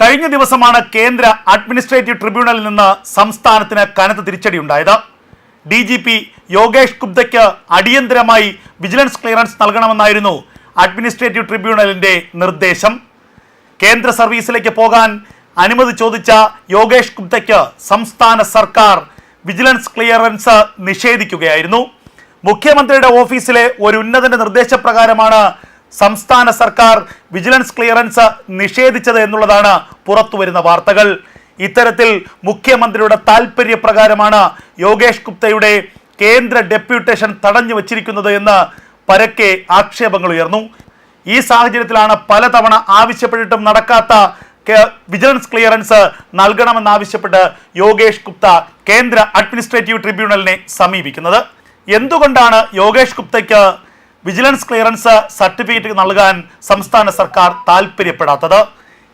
കഴിഞ്ഞ ദിവസമാണ് കേന്ദ്ര അഡ്മിനിസ്ട്രേറ്റീവ് ട്രിബ്യൂണലിൽ നിന്ന് സംസ്ഥാനത്തിന് കനത്ത തിരിച്ചടിയുണ്ടായത്. ഡി ജി പി യോഗേഷ് ഗുപ്തയ്ക്ക് അടിയന്തരമായി വിജിലൻസ് ക്ലിയറൻസ് നൽകണമെന്നായിരുന്നു അഡ്മിനിസ്ട്രേറ്റീവ് ട്രിബ്യൂണലിന്റെ നിർദ്ദേശം. കേന്ദ്ര സർവീസിലേക്ക് പോകാൻ അനുമതി ചോദിച്ച യോഗേഷ് ഗുപ്തയ്ക്ക് സംസ്ഥാന സർക്കാർ വിജിലൻസ് ക്ലിയറൻസ് നിഷേധിക്കുകയായിരുന്നു. മുഖ്യമന്ത്രിയുടെ ഓഫീസിലെ ഒരു ഉന്നതന്റെ നിർദ്ദേശപ്രകാരമാണ് സംസ്ഥാന സർക്കാർ വിജിലൻസ് ക്ലിയറൻസ് നിഷേധിച്ചത് എന്നുള്ളതാണ് പുറത്തുവരുന്ന വാർത്തകൾ. ഇത്തരത്തിൽ മുഖ്യമന്ത്രിയുടെ താൽപര്യപ്രകാരമാണ് യോഗേഷ് ഗുപ്തയുടെ കേന്ദ്ര ഡെപ്യൂട്ടേഷൻ തടഞ്ഞു വച്ചിരിക്കുന്നത് എന്ന് പരക്കെ ആക്ഷേപങ്ങൾ ഉയർന്നു. ഈ സാഹചര്യത്തിലാണ് പലതവണ ആവശ്യപ്പെട്ടിട്ടും നടക്കാത്ത വിജിലൻസ് ക്ലിയറൻസ് നൽകണമെന്നാവശ്യപ്പെട്ട് യോഗേഷ് ഗുപ്ത കേന്ദ്ര അഡ്മിനിസ്ട്രേറ്റീവ് ട്രിബ്യൂണലിനെ സമീപിക്കുന്നത്. എന്തുകൊണ്ടാണ് യോഗേഷ് ഗുപ്തയ്ക്ക് വിജിലൻസ് ക്ലിയറൻസ് സർട്ടിഫിക്കറ്റ് നൽകാൻ സംസ്ഥാന സർക്കാർ താല്പര്യപ്പെടാത്തത്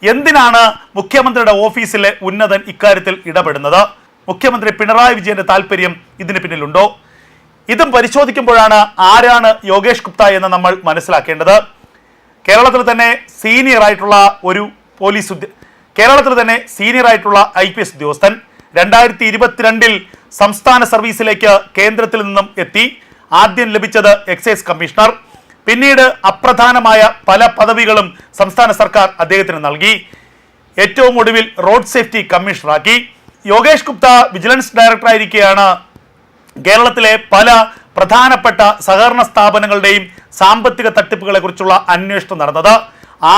എന്തിനാണ് മുഖ്യമന്ത്രിയുടെ ഓഫീസിലെ ഉന്നതൻ ഇക്കാര്യത്തിൽ ഇടപെടുന്നത്? മുഖ്യമന്ത്രി പിണറായി വിജയന്റെ താല്പര്യം ഇതിന് പിന്നിലുണ്ടോ? ഇതും പരിശോധിക്കുമ്പോഴാണ് ആരാണ് യോഗേഷ് ഗുപ്ത എന്ന് നമ്മൾ മനസ്സിലാക്കേണ്ടത്. കേരളത്തിൽ തന്നെ സീനിയർ ആയിട്ടുള്ള ഒരു പോലീസ് കേരളത്തിൽ തന്നെ സീനിയർ ആയിട്ടുള്ള ഐ പി എസ് ഉദ്യോഗസ്ഥൻ രണ്ടായിരത്തി ഇരുപത്തിരണ്ടിൽ സംസ്ഥാന സർവീസിലേക്ക് കേന്ദ്രത്തിൽ നിന്നും എത്തി. ആദ്യം ലഭിച്ചത് എക്സൈസ് കമ്മീഷണർ. പിന്നീട് അപ്രധാനമായ പല പദവികളും സംസ്ഥാന സർക്കാർ അദ്ദേഹത്തിന് നൽകി. ഏറ്റവും ഒടുവിൽ റോഡ് സേഫ്റ്റി കമ്മീഷണറാക്കി. യോഗേഷ് ഗുപ്ത വിജിലൻസ് ഡയറക്ടറായിരിക്കെയാണ് കേരളത്തിലെ പല പ്രധാനപ്പെട്ട സഹകരണ സ്ഥാപനങ്ങളുടെയും സാമ്പത്തിക തട്ടിപ്പുകളെക്കുറിച്ചുള്ള അന്വേഷണം നടന്നത്. ആ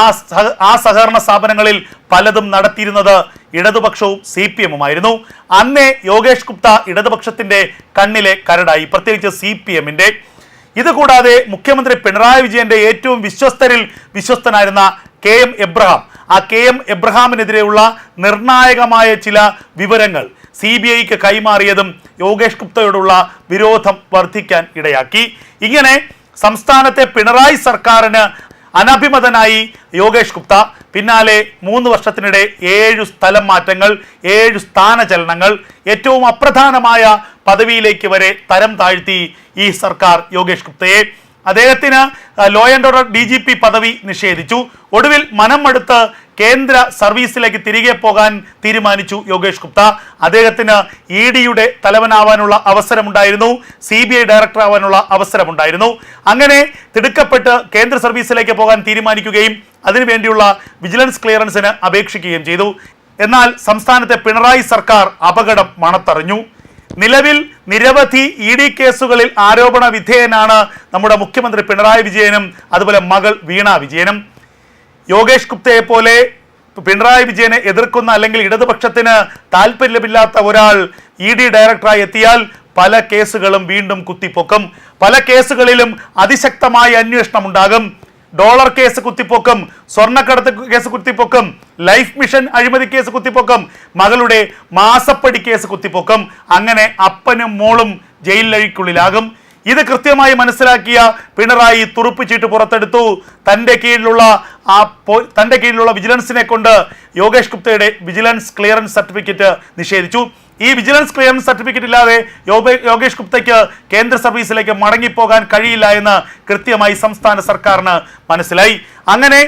ആ സഹകരണ സ്ഥാപനങ്ങളിൽ പലതും നടത്തിയിരുന്നത് ഇടതുപക്ഷവും സി പി എമ്മുമായിരുന്നു. അന്നേ യോഗേഷ് ഗുപ്ത ഇടതുപക്ഷത്തിന്റെ കണ്ണിലെ കരടായി പ്രത്യേകിച്ച് സി പി എമ്മിന്റെ. ഇതുകൂടാതെ മുഖ്യമന്ത്രി പിണറായി വിജയന്റെ ഏറ്റവും വിശ്വസ്തരിൽ വിശ്വസ്തനായിരുന്ന കെ എം എബ്രഹാം. ആ കെ എം എബ്രഹാമിനെതിരെയുള്ള നിർണായകമായ ചില വിവരങ്ങൾ സി ബി ഐക്ക് കൈമാറിയതും യോഗേഷ് ഗുപ്തയോടുള്ള വിരോധം വർദ്ധിക്കാൻ ഇടയാക്കി. ഇങ്ങനെ സംസ്ഥാനത്തെ പിണറായി സർക്കാരിന് അനഭിമതനായി യോഗേഷ് ഗുപ്ത പിന്നാലെ മൂന്ന് വർഷത്തിനിടെ ഏഴ് സ്ഥലം മാറ്റങ്ങൾ ഏഴു സ്ഥാനചലനങ്ങൾ ഏറ്റവും അപ്രധാനമായ പദവിയിലേക്ക് വരെ തരം താഴ്ത്തി ഈ സർക്കാർ യോഗേഷ് ഗുപ്തയെ. അദ്ദേഹത്തിന് law and order D G P പദവി നിഷേധിച്ചു. ഒടുവിൽ മനം മടുത്ത് കേന്ദ്ര സർവീസിലേക്ക് തിരികെ പോകാൻ തീരുമാനിച്ചു യോഗേഷ് ഗുപ്ത. അദ്ദേഹത്തിന് ഇ ഡിയുടെ തലവനാവാനുള്ള അവസരമുണ്ടായിരുന്നു. സി ബി ഐ ഡയറക്ടർ ആവാനുള്ള അവസരമുണ്ടായിരുന്നു. അങ്ങനെ തിടുക്കപ്പെട്ട് കേന്ദ്ര സർവീസിലേക്ക് പോകാൻ തീരുമാനിക്കുകയും അതിനുവേണ്ടിയുള്ള വിജിലൻസ് ക്ലിയറൻസിന് അപേക്ഷിക്കുകയും ചെയ്തു. എന്നാൽ സംസ്ഥാനത്തെ പിണറായി സർക്കാർ അപകടം മണത്തറിഞ്ഞു. നിലവിൽ നിരവധി ഇ ഡി കേസുകളിൽ ആരോപണ വിധേയനാണ് നമ്മുടെ മുഖ്യമന്ത്രി പിണറായി വിജയനും അതുപോലെ മകൾ വീണ വിജയനും. യോഗേഷ് ഗുപ്തയെ പോലെ പിണറായി വിജയനെ എതിർക്കുന്ന അല്ലെങ്കിൽ ഇടതുപക്ഷത്തിന് താല്പര്യമില്ലാത്ത ഒരാൾ ഇ ഡി ഡയറക്ടറായി എത്തിയാൽ പല കേസുകളും വീണ്ടും കുത്തിപ്പൊക്കും. പല കേസുകളിലും അതിശക്തമായ അന്വേഷണം ഉണ്ടാകും. ഡോളർ കേസ് കുത്തിപ്പൊക്കും സ്വർണക്കടത്ത് കേസ് കുത്തിപ്പൊക്കും ലൈഫ് മിഷൻ അഴിമതി കേസ് കുത്തിപ്പൊക്കും മകളുടെ മാസപ്പടി കേസ് കുത്തിപ്പൊക്കും. അങ്ങനെ അപ്പനും മോളും ജയിലിലഴിക്കുള്ളിലാകും. ഇത് കൃത്യമായി മനസ്സിലാക്കിയ പിണറായി തുറുപ്പിച്ചിട്ട് പുറത്തെടുത്തു. തന്റെ കീഴിലുള്ള ആ തന്റെ കീഴിലുള്ള വിജിലൻസിനെ കൊണ്ട് യോഗേഷ് ഗുപ്തയുടെ വിജിലൻസ് ക്ലിയറൻസ് സർട്ടിഫിക്കറ്റ് നിഷേധിച്ചു. ഈ വിജിലൻസ് ക്ലിയറൻസ് സർട്ടിഫിക്കറ്റ് ഇല്ലാതെ യോഗേഷ് ഗുപ്തയ്ക്ക് കേന്ദ്ര സർവീസിലേക്ക് മടങ്ങിപ്പോകാൻ കഴിയില്ല എന്ന് കൃത്യമായി സംസ്ഥാന സർക്കാരിന് മനസ്സിലായി. അങ്ങനെ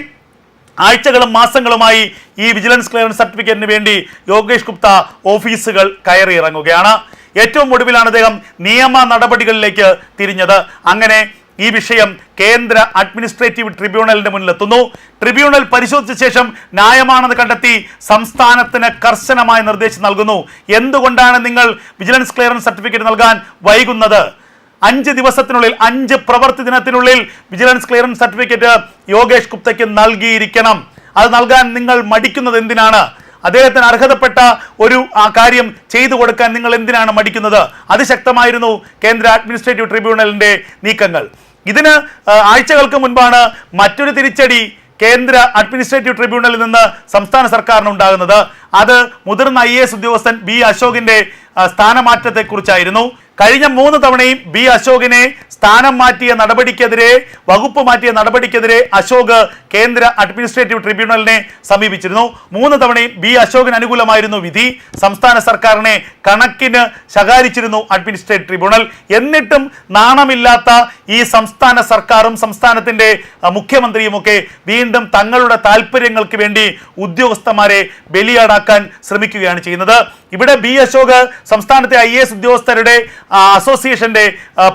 ആഴ്ചകളും മാസങ്ങളുമായി ഈ വിജിലൻസ് ക്ലിയറൻസ് സർട്ടിഫിക്കറ്റിന് വേണ്ടി യോഗേഷ് ഗുപ്ത ഓഫീസുകൾ കയറി ഇറങ്ങുകയാണ് ഏറ്റവും ഒടുവിലാണ് അദ്ദേഹം നിയമ നടപടികളിലേക്ക് തിരിഞ്ഞത്. അങ്ങനെ ഈ വിഷയം കേന്ദ്ര അഡ്മിനിസ്ട്രേറ്റീവ് ട്രിബ്യൂണലിന്റെ മുന്നിലെത്തുന്നു. ട്രിബ്യൂണൽ പരിശോധിച്ച ശേഷം ന്യായമാണെന്ന് കണ്ടെത്തി സംസ്ഥാനത്തിന് കർശനമായ നിർദ്ദേശം നൽകുന്നു. എന്തുകൊണ്ടാണ് നിങ്ങൾ വിജിലൻസ് ക്ലിയറൻസ് സർട്ടിഫിക്കറ്റ് നൽകാൻ വൈകുന്നത്? അഞ്ച് ദിവസത്തിനുള്ളിൽ അഞ്ച് പ്രവൃത്തി ദിനത്തിനുള്ളിൽ വിജിലൻസ് ക്ലിയറൻസ് സർട്ടിഫിക്കറ്റ് യോഗേഷ് ഗുപ്തയ്ക്ക് നൽകിയിരിക്കണം. അത് നൽകാൻ നിങ്ങൾ മടിക്കുന്നത് എന്തിനാണ്? അദ്ദേഹത്തിന് അർഹതപ്പെട്ട ഒരു ആ കാര്യം ചെയ്തു കൊടുക്കാൻ നിങ്ങൾ എന്തിനാണ് മടിക്കുന്നത്? അതിശക്തമായിരുന്നു കേന്ദ്ര അഡ്മിനിസ്ട്രേറ്റീവ് ട്രിബ്യൂണലിന്റെ നീക്കങ്ങൾ. ഇതിന് ആഴ്ചകൾക്ക് മുൻപാണ് മറ്റൊരു തിരിച്ചടി കേന്ദ്ര അഡ്മിനിസ്ട്രേറ്റീവ് ട്രിബ്യൂണലിൽ നിന്ന് സംസ്ഥാന സർക്കാരിന് ഉണ്ടാകുന്നത്. അത് മുതിർന്ന ഐ ഉദ്യോഗസ്ഥൻ ബി അശോകിന്റെ സ്ഥാനമാറ്റത്തെക്കുറിച്ചായിരുന്നു. കഴിഞ്ഞ മൂന്ന് തവണയും ബി അശോകിനെ സ്ഥാനം മാറ്റിയ നടപടിക്കെതിരെ വകുപ്പ് മാറ്റിയ നടപടിക്കെതിരെ അശോക് കേന്ദ്ര അഡ്മിനിസ്ട്രേറ്റീവ് ട്രിബ്യൂണലിനെ സമീപിച്ചിരുന്നു. മൂന്ന് തവണയും ബി അശോകിന് അനുകൂലമായിരുന്നു വിധി. സംസ്ഥാന സർക്കാരിനെ കണക്കിന് ശകാരിച്ചിരുന്നു അഡ്മിനിസ്ട്രേറ്റീവ് ട്രിബ്യൂണൽ. എന്നിട്ടും നാണമില്ലാത്ത ഈ സംസ്ഥാന സർക്കാരും സംസ്ഥാനത്തിന്റെ മുഖ്യമന്ത്രിയുമൊക്കെ വീണ്ടും തങ്ങളുടെ താല്പര്യങ്ങൾക്ക് വേണ്ടി ഉദ്യോഗസ്ഥന്മാരെ ബലിയാടാക്കാൻ ശ്രമിക്കുകയാണ് ചെയ്യുന്നത്. ഇവിടെ ബി അശോക് സംസ്ഥാനത്തെ ഐ ഉദ്യോഗസ്ഥരുടെ അസോസിയേഷന്റെ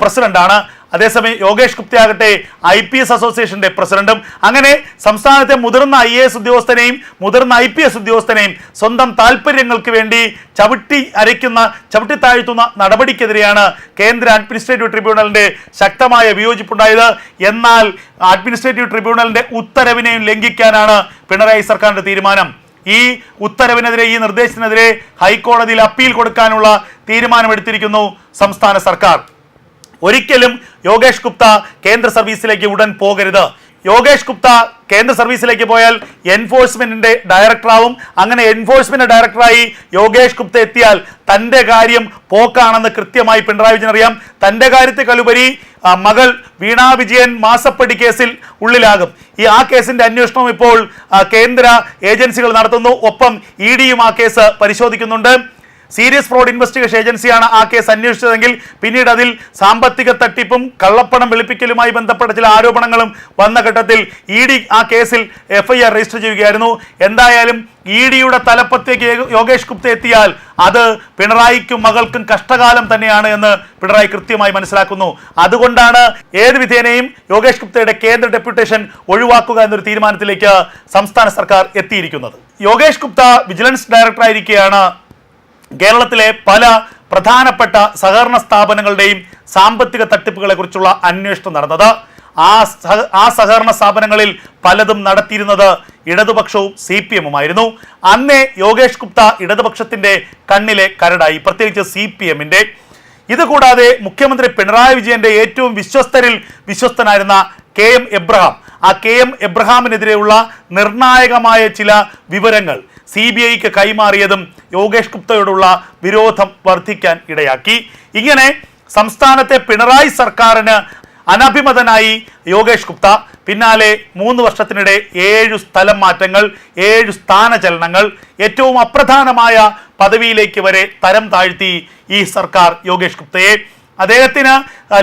പ്രസിഡന്റാണ്. അതേസമയം യോഗേഷ് ഗുപ്തയാകട്ടെ ഐ പി എസ് അസോസിയേഷന്റെ പ്രസിഡന്റും. അങ്ങനെ സംസ്ഥാനത്തെ മുതിർന്ന ഐ എ എസ് ഉദ്യോഗസ്ഥനെയും മുതിർന്ന ഐ പി എസ് ഉദ്യോഗസ്ഥനെയും സ്വന്തം താല്പര്യങ്ങൾക്ക് വേണ്ടി ചവിട്ടി അരയ്ക്കുന്ന ചവിട്ടി താഴ്ത്തുന്ന നടപടിക്കെതിരെയാണ് കേന്ദ്ര അഡ്മിനിസ്ട്രേറ്റീവ് ട്രിബ്യൂണലിന്റെ ശക്തമായ വിയോജിപ്പുണ്ടായത്. എന്നാൽ അഡ്മിനിസ്ട്രേറ്റീവ് ട്രിബ്യൂണലിന്റെ ഉത്തരവിനെയും ലംഘിക്കാനാണ് പിണറായി സർക്കാരിന്റെ തീരുമാനം. ഈ ഉത്തരവിനെതിരെ ഈ നിർദ്ദേശത്തിനെതിരെ ഹൈക്കോടതിയിൽ അപ്പീൽ കൊടുക്കാനുള്ള തീരുമാനമെടുത്തിരിക്കുന്നു സംസ്ഥാന സർക്കാർ. ഒരിക്കലും യോഗേഷ് ഗുപ്ത കേന്ദ്ര സർവീസിലേക്ക് ഉടൻ പോകരുത്. യോഗേഷ് ഗുപ്ത കേന്ദ്ര സർവീസിലേക്ക് പോയാൽ എൻഫോഴ്സ്മെന്റിന്റെ ഡയറക്ടറാവും. അങ്ങനെ എൻഫോഴ്സ്മെന്റ് ഡയറക്ടറായി യോഗേഷ് ഗുപ്ത എത്തിയാൽ തന്റെ കാര്യം പോക്കാണെന്ന് കൃത്യമായി പിണറായി വിജയൻ അറിയാം. തന്റെ കാര്യത്തെക്കാളുപരി മകൾ വീണാ വിജയൻ മാസപ്പടി കേസിൽ ഉള്ളിലാകും. ഈ ആ കേസിന്റെ അന്വേഷണം ഇപ്പോൾ കേന്ദ്ര ഏജൻസികൾ നടത്തുന്നു. ഒപ്പം ഇ ഡിയും ആ കേസ് പരിശോധിക്കുന്നുണ്ട്. സീരിയസ് ഫ്രോഡ് ഇൻവെസ്റ്റിഗേഷൻ ഏജൻസിയാണ് ആ കേസ് അന്വേഷിച്ചതെങ്കിൽ പിന്നീട് അതിൽ സാമ്പത്തിക തട്ടിപ്പും കള്ളപ്പണം വെളുപ്പിക്കലുമായി ബന്ധപ്പെട്ട ചില ആരോപണങ്ങളും വന്ന ഘട്ടത്തിൽ ഇ ഡി ആ കേസിൽ എഫ്ഐആർ രജിസ്റ്റർ ചെയ്യുകയായിരുന്നു. എന്തായാലും ഇ ഡിയുടെ തലപ്പത്തേക്ക് യോഗേഷ് ഗുപ്ത എത്തിയാൽ അത് പിണറായിക്കും മകൾക്കും കഷ്ടകാലം തന്നെയാണ് എന്ന് പിണറായി കൃത്യമായി മനസ്സിലാക്കുന്നു. അതുകൊണ്ടാണ് ഏത് വിധേനയും യോഗേഷ് ഗുപ്തയുടെ കേന്ദ്ര ഡെപ്യൂട്ടേഷൻ ഒഴിവാക്കുക എന്നൊരു തീരുമാനത്തിലേക്ക് സംസ്ഥാന സർക്കാർ എത്തിയിരിക്കുന്നത്. യോഗേഷ് ഗുപ്ത വിജിലൻസ് ഡയറക്ടറായിരിക്കെയാണ് കേരളത്തിലെ പല പ്രധാനപ്പെട്ട സഹകരണ സ്ഥാപനങ്ങളുടെയും സാമ്പത്തിക തട്ടിപ്പുകളെ കുറിച്ചുള്ള അന്വേഷണം നടന്നത്. ആ ആ സഹകരണ സ്ഥാപനങ്ങളിൽ പലതും നടത്തിയിരുന്നത് ഇടതുപക്ഷവും സി പി എമ്മുമായിരുന്നു. അന്നേ യോഗേഷ് ഗുപ്ത ഇടതുപക്ഷത്തിന്റെ കണ്ണിലെ കരടായി പ്രത്യേകിച്ച് സി പി എമ്മിന്റെ. ഇതുകൂടാതെ മുഖ്യമന്ത്രി പിണറായി വിജയന്റെ ഏറ്റവും വിശ്വസ്തരിൽ വിശ്വസ്തനായിരുന്ന കെ എം എബ്രഹാം. ആ കെ എം എബ്രഹാമിനെതിരെയുള്ള നിർണായകമായ ചില വിവരങ്ങൾ സി ബി ഐക്ക് കൈമാറിയതും യോഗേഷ് ഗുപ്തയോടുള്ള വിരോധം വർദ്ധിക്കാൻ ഇടയാക്കി. ഇങ്ങനെ സംസ്ഥാനത്തെ പിണറായി സർക്കാരിന് അനഭിമതനായി യോഗേഷ് ഗുപ്ത. പിന്നാലെ മൂന്ന് വർഷത്തിനിടെ ഏഴു സ്ഥലം മാറ്റങ്ങൾ ഏഴു സ്ഥാനചലനങ്ങൾ. ഏറ്റവും അപ്രധാനമായ പദവിയിലേക്ക് വരെ തരം താഴ്ത്തി ഈ സർക്കാർ യോഗേഷ് ഗുപ്തയെ. അദ്ദേഹത്തിന്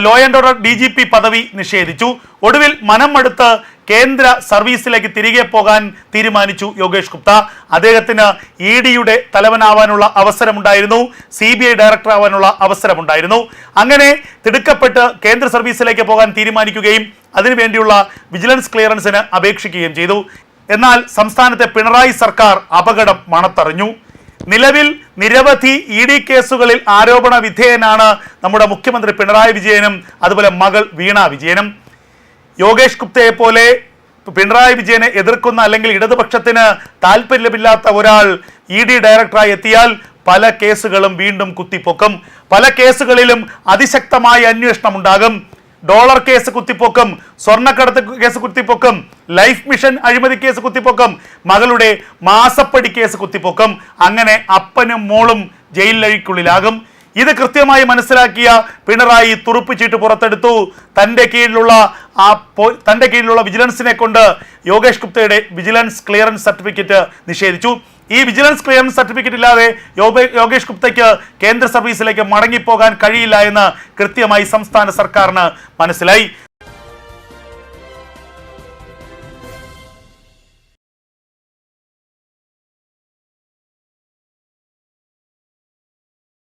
law and order D G P പദവി നിഷേധിച്ചു. ഒടുവിൽ മനം മടുത്ത് കേന്ദ്ര സർവീസിലേക്ക് തിരികെ പോകാൻ തീരുമാനിച്ചു യോഗേഷ് ഗുപ്ത. അദ്ദേഹത്തിന് ഇ ഡിയുടെ തലവനാവാനുള്ള അവസരമുണ്ടായിരുന്നു. സി ബി ഐ ഡയറക്ടർ ആവാനുള്ള അവസരമുണ്ടായിരുന്നു. അങ്ങനെ തിടുക്കപ്പെട്ട് കേന്ദ്ര സർവീസിലേക്ക് പോകാൻ തീരുമാനിക്കുകയും അതിനുവേണ്ടിയുള്ള വിജിലൻസ് ക്ലിയറൻസിന് അപേക്ഷിക്കുകയും ചെയ്തു. എന്നാൽ സംസ്ഥാനത്തെ പിണറായി സർക്കാർ അപകടം മണത്തറിഞ്ഞു. നിലവിൽ നിരവധി ഇ ഡി കേസുകളിൽ ആരോപണ വിധേയനാണ് നമ്മുടെ മുഖ്യമന്ത്രി പിണറായി വിജയനും അതുപോലെ മകൾ വീണ വിജയനും. യോഗേഷ് ഗുപ്തയെ പോലെ പിണറായി വിജയനെ എതിർക്കുന്ന അല്ലെങ്കിൽ ഇടതുപക്ഷത്തിന് താല്പര്യമില്ലാത്ത ഒരാൾ ഇ ഡി ഡയറക്ടറായി എത്തിയാൽ പല കേസുകളും വീണ്ടും കുത്തിപ്പൊക്കും. പല കേസുകളിലും അതിശക്തമായ അന്വേഷണം ഉണ്ടാകും. ഡോളർ കേസ് കുത്തിപ്പൊക്കും സ്വർണക്കടത്ത് കേസ് കുത്തിപ്പൊക്കും ലൈഫ് മിഷൻ അഴിമതി കേസ് കുത്തിപ്പൊക്കും മകളുടെ മാസപ്പടി കേസ് കുത്തിപ്പൊക്കും. അങ്ങനെ അപ്പനും മോളും ജയിലഴിക്കുള്ളിലാകും ഇത് കൃത്യമായി മനസ്സിലാക്കിയ പിണറായി തുറുപ്പിച്ചിട്ട് പുറത്തെടുത്തു. തന്റെ കീഴിലുള്ള ആ തന്റെ കീഴിലുള്ള വിജിലൻസിനെ കൊണ്ട് യോഗേഷ് ഗുപ്തയുടെ വിജിലൻസ് ക്ലിയറൻസ് സർട്ടിഫിക്കറ്റ് നിഷേധിച്ചു. ഈ വിജിലൻസ് ക്ലിയറൻസ് സർട്ടിഫിക്കറ്റ് ഇല്ലാതെ യോഗേ- യോഗേഷ് ഗുപ്തയ്ക്ക് കേന്ദ്ര സർവീസിലേക്ക് മടങ്ങിപ്പോകാൻ കഴിയില്ല എന്ന് കൃത്യമായി സംസ്ഥാന സർക്കാരിന് മനസ്സിലായി.